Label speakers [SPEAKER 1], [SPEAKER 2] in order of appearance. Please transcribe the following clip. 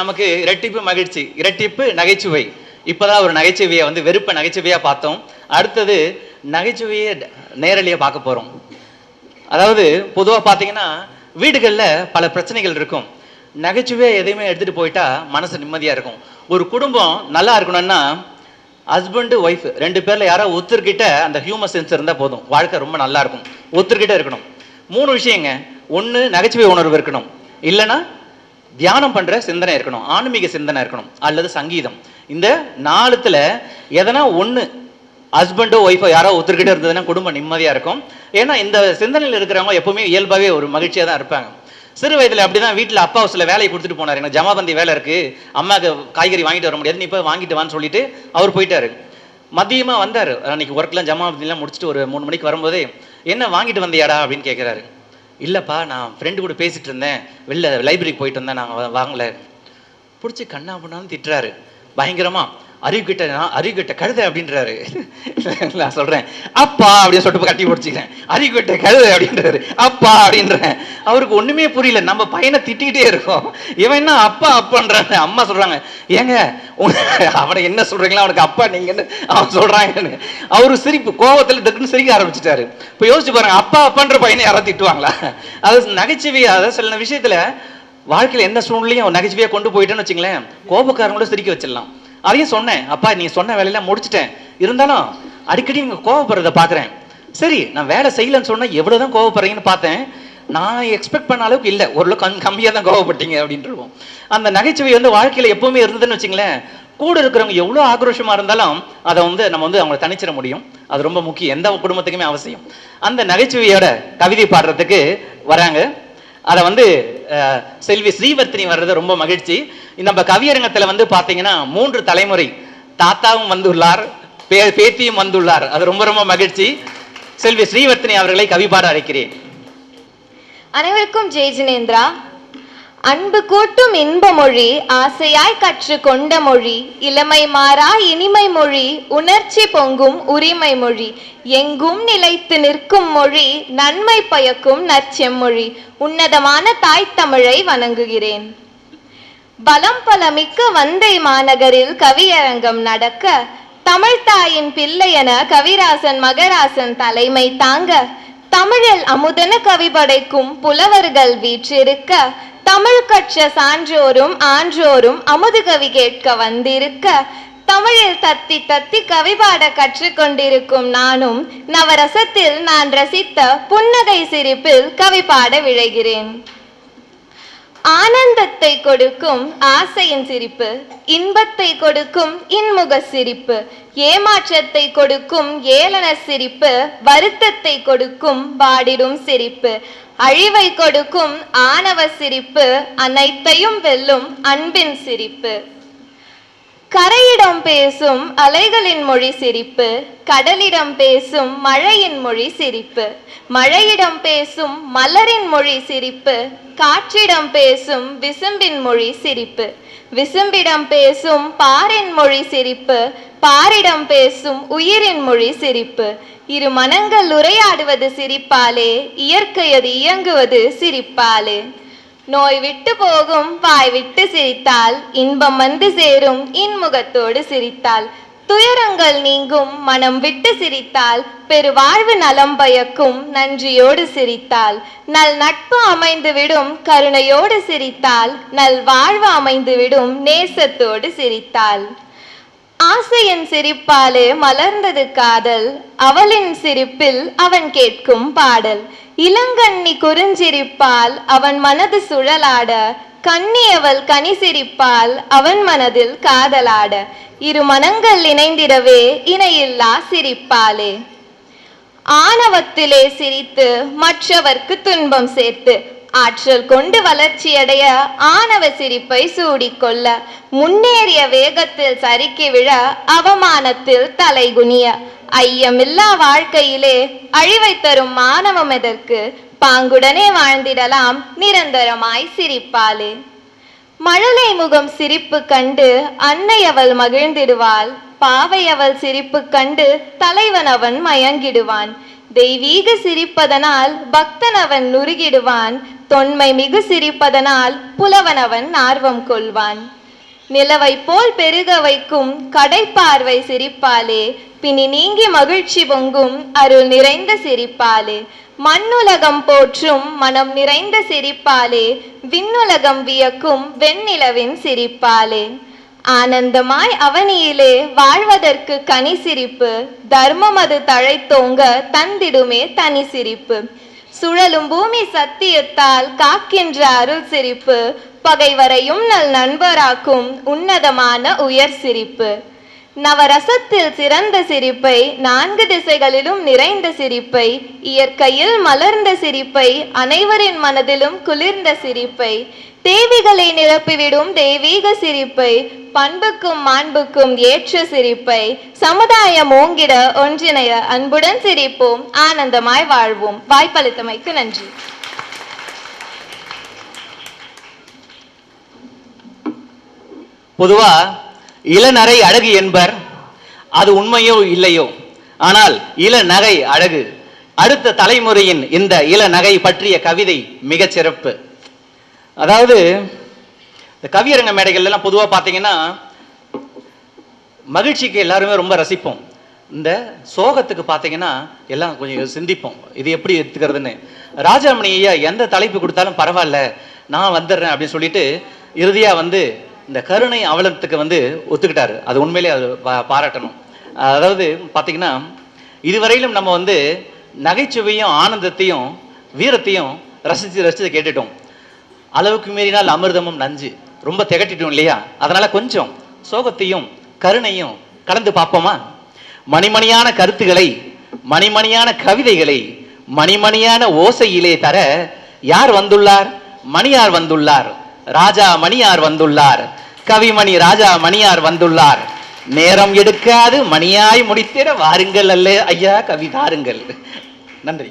[SPEAKER 1] நமக்கு இரட்டிப்பு மகிழ்ச்சி இரட்டிப்பு நகைச்சுவை. இப்போதான் ஒரு நகைச்சுவையை வந்து வெறுப்ப நகைச்சுவையாக பார்த்தோம். அடுத்தது நகைச்சுவையை நேரலையா பார்க்க போகிறோம் அதாவது பொதுவாக பார்த்தீங்கன்னா வீடுகளில் பல பிரச்சனைகள் இருக்கும். நகைச்சுவையை எதையுமே எடுத்துகிட்டு போயிட்டா மனசு நிம்மதியாக இருக்கும். ஒரு குடும்பம் நல்லா இருக்கணும்னா ஹஸ்பண்டு ஒய்ஃப் ரெண்டு பேரில் யாரோ ஒருத்தர்கிட்ட அந்த ஹியூமர் சென்ஸ் இருந்தால் போதும். வாழ்க்கை ரொம்ப நல்லா இருக்கும். ஒருத்தர்கிட்ட இருக்கணும். மூணு விஷயங்க. ஒன்று நகைச்சுவை உணர்வு இருக்கணும். இல்லைன்னா தியானம் பண்ணுற சிந்தனை இருக்கணும். ஆன்மீக சிந்தனை இருக்கணும். அல்லது சங்கீதம். இந்த நாலுத்தில் எதனா ஒன்று ஹஸ்பண்டோ ஒய்ஃபோ யாரோ ஒத்துக்கிட்டே இருந்ததுன்னா குடும்பம் நிம்மதியாக இருக்கும். ஏன்னா இந்த சிந்தனையில் இருக்கிறவங்க எப்பவுமே இயல்பாகவே ஒரு மகிழ்ச்சியாக தான் இருப்பாங்க. சிறு வயதில் அப்படி தான் வீட்டில் அப்பா சில வேலையை கொடுத்துட்டு போனார். எனக்கு ஜமாபந்தி வேலை இருக்குது அம்மாவுக்கு காய்கறி வாங்கிட்டு வர முடியாது. நீ போய் வாங்கிட்டு வான்னு சொல்லிட்டு அவர் போயிட்டாரு. மதியமாக வந்தார். அன்னைக்கு ஒர்க்லாம் ஜமாபந்திலாம் முடிச்சுட்டு ஒரு மூணு மணிக்கு வரும்போதே என்ன வாங்கிட்டு வந்தியாடா? அப்படின்னு கேட்குறாரு இல்லைப்பா நான் ஃப்ரெண்டு கூட பேசிகிட்டு இருந்தேன். வெளில லைப்ரரிக்கு போயிட்டு வந்தேன் நான் வாங்கலை. பிடிச்சி கண்ணா பண்ணான்னு திட்டுறாரு. பயங்கரமாக அறிவுக்கிட்ட நான் அறிவுக்கிட்ட கழுதை அப்படின்றாரு. நான் சொல்றேன். அப்பா அப்படின்னு சொல்லிட்டு கட்டி பிடிச்சிக்கிறேன். அறிவுகிட்ட கழுதை அப்படின்றாரு. அப்பா அப்படின்றேன். அவருக்கு ஒண்ணுமே புரியல. நம்ம பையனை திட்டிகிட்டே இருக்கோம். இவன் என்ன அப்பா அப்பான்றாங்க. அம்மா சொல்றாங்க ஏங்க அவனை என்ன சொல்றீங்களா? அவனுக்கு அப்பா நீங்கன்னு அவன் சொல்றாங்கன்னு அவரு சிரிப்பு கோபத்துல டக்குன்னு சிரிக்க ஆரம்பிச்சிட்டாரு. இப்போ யோசிச்சு பாருங்க அப்பா அப்பான்ற பையனை யாராவது திட்டுவாங்களா? அது நகைச்சுவை அதை சில விஷயத்துல வாழ்க்கையில என்ன சூழ்நிலையும் நகைச்சுவையாக கொண்டு போயிட்டேன்னு வச்சுங்களேன் கோபக்காரங்களும் சிரிக்க வச்சிடலாம். அதையும் சொன்னேன். அப்பா நீ சொன்ன வேலையெல்லாம் முடிச்சிட்டேன். இருந்தாலும் அடிக்கடி நீங்கள் கோவப்படுறத பார்க்குறேன். சரி நான் வேலை செய்யலன்னு எவ்வளோ தான் கோவப்படுறீங்கன்னு பார்த்தேன். நான் எக்ஸ்பெக்ட் பண்ண அளவுக்கு இல்லை. ஓரளவுக்கு கம் கம்மியாக தான் கோவப்பட்டீங்க அப்படின்றவோம் அந்த நகைச்சுவை வந்து வாழ்க்கையில் எப்பவுமே இருந்ததுன்னு வச்சுங்களேன் கூட இருக்கிறவங்க எவ்வளோ ஆக்ரோஷமாக இருந்தாலும் அதை வந்து நம்ம வந்து அவங்களை தனிச்சிட முடியும். அது ரொம்ப முக்கியம். எந்த குடும்பத்துக்குமே அவசியம். அந்த நகைச்சுவையோட கவிதை பாடுறதுக்கு வராங்க. அதை வந்து செல்வி ஸ்ரீவர்த்தினி வர்றது ரொம்ப மகிழ்ச்சி. நம்ம கவியரங்கத்தில் வந்து பார்த்தீங்கன்னா மூன்று தலைமுறை. தாத்தாவும் வந்துள்ளார் பே பேத்தியும் வந்துள்ளார். அது ரொம்ப ரொம்ப மகிழ்ச்சி. செல்வி ஸ்ரீவர்த்தினி அவர்களை கவி அழைக்கிறேன்.
[SPEAKER 2] அனைவருக்கும் ஜெய் ஜினேந்திரா. அன்பு கூட்டும் இன்ப மொழி ஆசையாய் கற்று கொண்ட மொழி இளமை மாறா இனிமை மொழி உணர்ச்சி பொங்கும் உரிமை மொழி எங்கும் நிலைத்து நிற்கும் மொழி நன்மை பயக்கும் நற்செம்மொழி உன்னதமான தாய் தமிழை வணங்குகிறேன். பலம் பல மிக்க வந்தை மாநகரில் கவியரங்கம் நடக்க தமிழ்தாயின் பிள்ளை என கவிராசன் மகராசன் தலைமை தாங்க தமிழில் அமுதன கவி படைக்கும் புலவர்கள் வீற்றிருக்க தமிழ் கற்ற சான்றோரும் ஆன்றோரும் அமுது கவி கேட்க வந்திருக்க தமிழில் தத்தி தத்தி கவி பாட கற்றுக்கொண்டிருக்கும் நானும் நவரசத்தில் நான் ரசித்த புன்னகை சிரிப்பில் கவி பாட விழைகிறேன். ஆனந்தத்தை கொடுக்கும் ஆசையின் சிரிப்பு இன்பத்தை கொடுக்கும் இன்முக சிரிப்பு ஏமாற்றத்தை கொடுக்கும் ஏளன சிரிப்பு வருத்தத்தை கொடுக்கும் வாடிடும் சிரிப்பு அழிவை கொடுக்கும் ஆணவ சிரிப்பு அனைத்தையும் வெல்லும் அன்பின் சிரிப்பு. கரையிடம் பேசும் அலைகளின் மொழி சிரிப்பு கடலிடம் பேசும் மழையின் மொழி சிரிப்பு மழையிடம் பேசும் மலரின் மொழி சிரிப்பு காற்றிடம் பேசும் விசும்பின் மொழி சிரிப்பு விசும்பிடம் பேசும் பாரின் மொழி சிரிப்பு பாரிடம் பேசும் உயிரின் மொழி சிரிப்பு. இரு மனங்கள் உரையாடுவது சிரிப்பாலே இயற்கை அது இயங்குவது சிரிப்பாலே. நோய் விட்டு போகும் வாய் விட்டு சிரித்தால் இன்பம் வந்து சேரும் இன்முகத்தோடு சிரித்தால் துயரங்கள் நீங்கும் மனம் விட்டு சிரித்தால் பெருவாழ்வு நலம் பயக்கும் நன்றியோடு சிரித்தால் நல் நட்பு அமைந்துவிடும் கருணையோடு சிரித்தால் நல் வாழ்வு அமைந்துவிடும் நேசத்தோடு சிரித்தால் ஆசையின் சிரிப்பாலே மலர்ந்தது காதல். அவளின் சிரிப்பில் அவன் கேட்கும் பாடல். இளங்கண்ணி குறிஞ்சிரிப்பால் அவன் மனது சுழலாட. கண்ணி அவள் கனி சிரிப்பால் அவன் மனதில் காதலாட. இரு மனங்கள் இணைந்திடவே இணையில்லா சிரிப்பாலே. ஆணவத்திலே சிரித்து மற்றவர்க்கு துன்பம் சேர்த்து ஆற்றல் கொண்டு வளர்ச்சியடைய ஆணவ சிரிப்பை சூடிக்கொள்ள முன்னேறிய வேகத்தில் சறுக்கி விழ அவமானத்தில் தலைகுனிய. ஐயமில்லா வாழ்க்கையிலே அழிவை தரும் மாணவம் எதற்கு? பாங்குடனே வாழ்ந்திடலாம் நிரந்தரமாய் சிரிப்பாலே மழலை முகம் சிரிப்பு கண்டு அன்னை அவள் மகிழ்ந்திடுவாள். பாவை அவள் சிரிப்பு கண்டு தலைவன் அவன் மயங்கிடுவான். தெய்வீக சிரிப்பதனால் பக்தன் அவன் நுருகிடுவான். தொன்மை மிகு சிரிப்பதனால் புலவன் அவன் ஆர்வம் கொள்வான். நிலவை போல் பெருக வைக்கும் கடைப்பார்வை சிரிப்பாலே பிணி நீங்கி மகிழ்ச்சி பொங்கும் அருள் நிறைந்த சிரிப்பாலே. மண்ணுலகம் போற்றும் மனம் நிறைந்த சிரிப்பாலே விண்ணுலகம் வியக்கும் வெண்ணிலவின் சிரிப்பாலே. ஆனந்தமாய் அவனியிலே வாழ்வதற்கு கனி சிரிப்பு தர்மம் அது தழைத்தோங்க தந்திடுமே தனி சிரிப்பு சுழலும் பூமி சத்தியத்தால் காக்கின்ற அருள் சிரிப்பு பகைவரையும் நல் நண்பராக்கும் உன்னதமான உயர் சிரிப்பு. நவரசத்தில் சிறந்த சிரிப்பை நான்கு திசைகளிலும் நிறைந்த சிரிப்பை இயற்கையில் மலர்ந்த சிரிப்பை அனைவரின் மனதிலும் குளிர்ந்த சிரிப்பை தேவிகளை நிரப்பிவிடும் தெய்வீக சிரிப்பை பண்புக்கும் மாண்புக்கும் ஏற்ற சிரிப்பை சமுதாயம் ஓங்கிட ஒன்றிணைய அன்புடன் சிரிப்போம் ஆனந்தமாய் வாழ்வோம். வாய்ப்பளித்தமைக்கு நன்றி.
[SPEAKER 1] பொதுவா இளநரை அழகு என்பர் அது உண்மையோ இல்லையோ? ஆனால் இளநகை அழகு. அடுத்த தலைமுறையின் இந்த இளநகை பற்றிய கவிதை மிகச் சிறப்பு. அதாவது இந்த கவியரங்க மேடைகள்லாம் பொதுவாக பார்த்தீங்கன்னா மகிழ்ச்சிக்கு எல்லாருமே ரொம்ப ரசிப்போம். இந்த சோகத்துக்கு பார்த்தீங்கன்னா எல்லாம் கொஞ்சம் சிந்திப்போம். இது எப்படி எடுத்துக்கிறதுன்னு. ராஜாமணி ஐயா எந்த தலைப்பு கொடுத்தாலும் பரவாயில்ல நான் வந்துடுறேன் அப்படின்னு சொல்லிட்டு இறுதியாக வந்து இந்த கருணை அவலத்துக்கு வந்து ஒத்துக்கிட்டாரு. அது உண்மையிலே அது பாராட்டணும். அதாவது பார்த்தீங்கன்னா இதுவரையிலும் நம்ம வந்து நகைச்சுவையும் ஆனந்தத்தையும் வீரத்தையும் ரசித்து ரசித்து கேட்டுட்டோம். அளவுக்கு மீறினால் அமிர்தமும் நஞ்சு. ரொம்ப திகட்டிட்டோம் இல்லையா? அதனால் கொஞ்சம் சோகத்தையும் கருணையும் கலந்து பார்ப்போமா? மணிமணியான கருத்துக்களை மணிமணியான கவிதைகளை மணிமணியான ஓசையிலே தர யார் வந்துள்ளார்? மணியார் வந்துள்ளார். ராஜா மணியார் வந்துள்ளார். கவிமணி ராஜா மணியார் வந்துள்ளார். நேரம் எடுக்காது மணியாய் முடித்திட வாருங்கள் அல்ல. ஐயா கவி தாருங்கள் நன்றி.